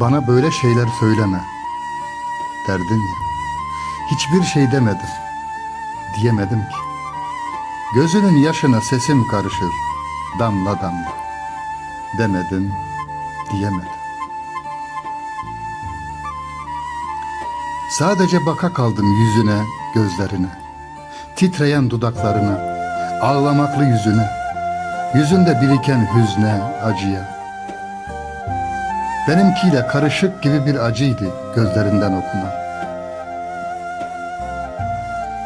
Bana böyle şeyler söyleme. Derdin ya. Hiçbir şey demedim. Diyemedim ki. Gözünün yaşına sesim karışır. Damla damla. Demedim, diyemedim. Sadece baka kaldım yüzüne, gözlerine. Titreyen dudaklarına, ağlamaklı yüzüne. Yüzünde biriken hüzne, acıya. Benimkiyle karışık gibi bir acıydı gözlerinden okunan.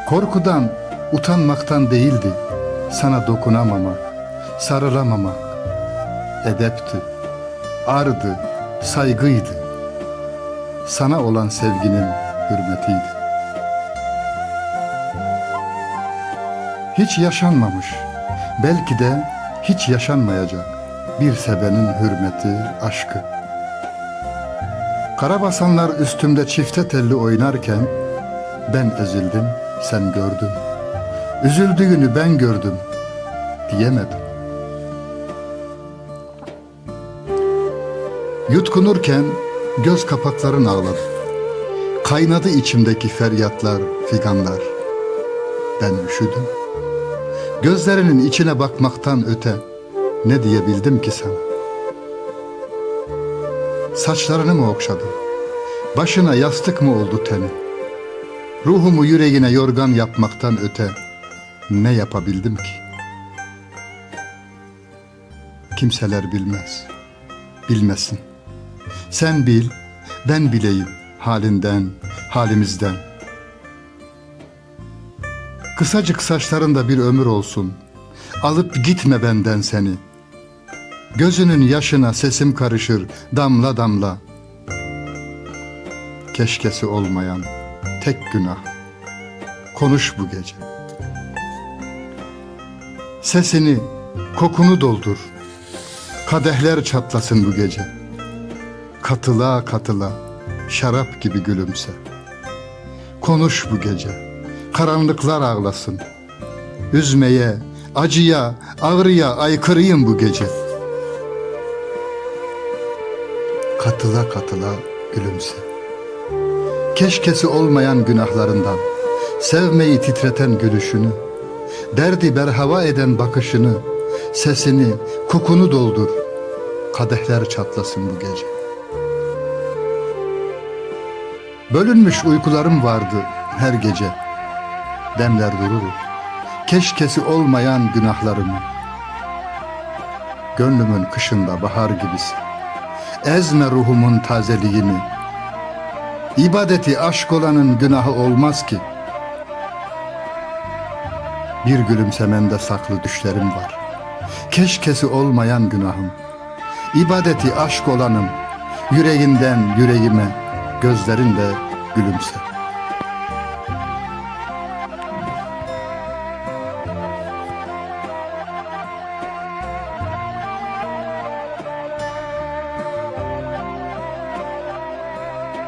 Korkudan, utanmaktan değildi sana dokunamamak, sarılamamak. Edepti, ardı, saygıydı. Sana olan sevginin hürmetiydi. Hiç yaşanmamış, belki de hiç yaşanmayacak bir sebenin hürmeti, aşkı. Karabasanlar üstümde çifte telli oynarken ben ezildim, sen gördün. Üzüldüğünü ben gördüm diyemedim. Yutkunurken göz kapakların ağladı. Kaynadı içimdeki feryatlar, figanlar. Ben üşüdüm. Gözlerinin içine bakmaktan öte ne diyebildim ki sana? Saçlarını mı okşadım? Başına yastık mı oldu teni? Ruhumu yüreğine yorgan yapmaktan öte ne yapabildim ki? Kimseler bilmez, bilmesin. Sen bil, ben bileyim halinden, halimizden. Kısacık saçlarında bir ömür olsun. Alıp gitme benden seni. Gözünün yaşına sesim karışır damla damla. Keşkesi olmayan tek günah. Konuş bu gece. Sesini, kokunu doldur. Kadehler çatlasın bu gece. Katıla katıla, şarap gibi gülümse. Konuş bu gece, karanlıklar ağlasın. Üzmeye, acıya, ağrıya aykırıyım bu gece. Katıla katıla gülümse. Keşkesi olmayan günahlarından, sevmeyi titreten gülüşünü, derdi berhava eden bakışını, sesini, kokunu doldur. Kadehler çatlasın bu gece. Bölünmüş uykularım vardı her gece. Demler durur. Keşkesi olmayan günahlarımı. Gönlümün kışında bahar gibisin. Ezme ruhumun tazeliğini. İbadeti aşk olanın günahı olmaz ki. Bir gülümsemende saklı düşlerim var. Keşkesi olmayan günahım. İbadeti aşk olanım. Yüreğinden yüreğime gözlerinle gülümse.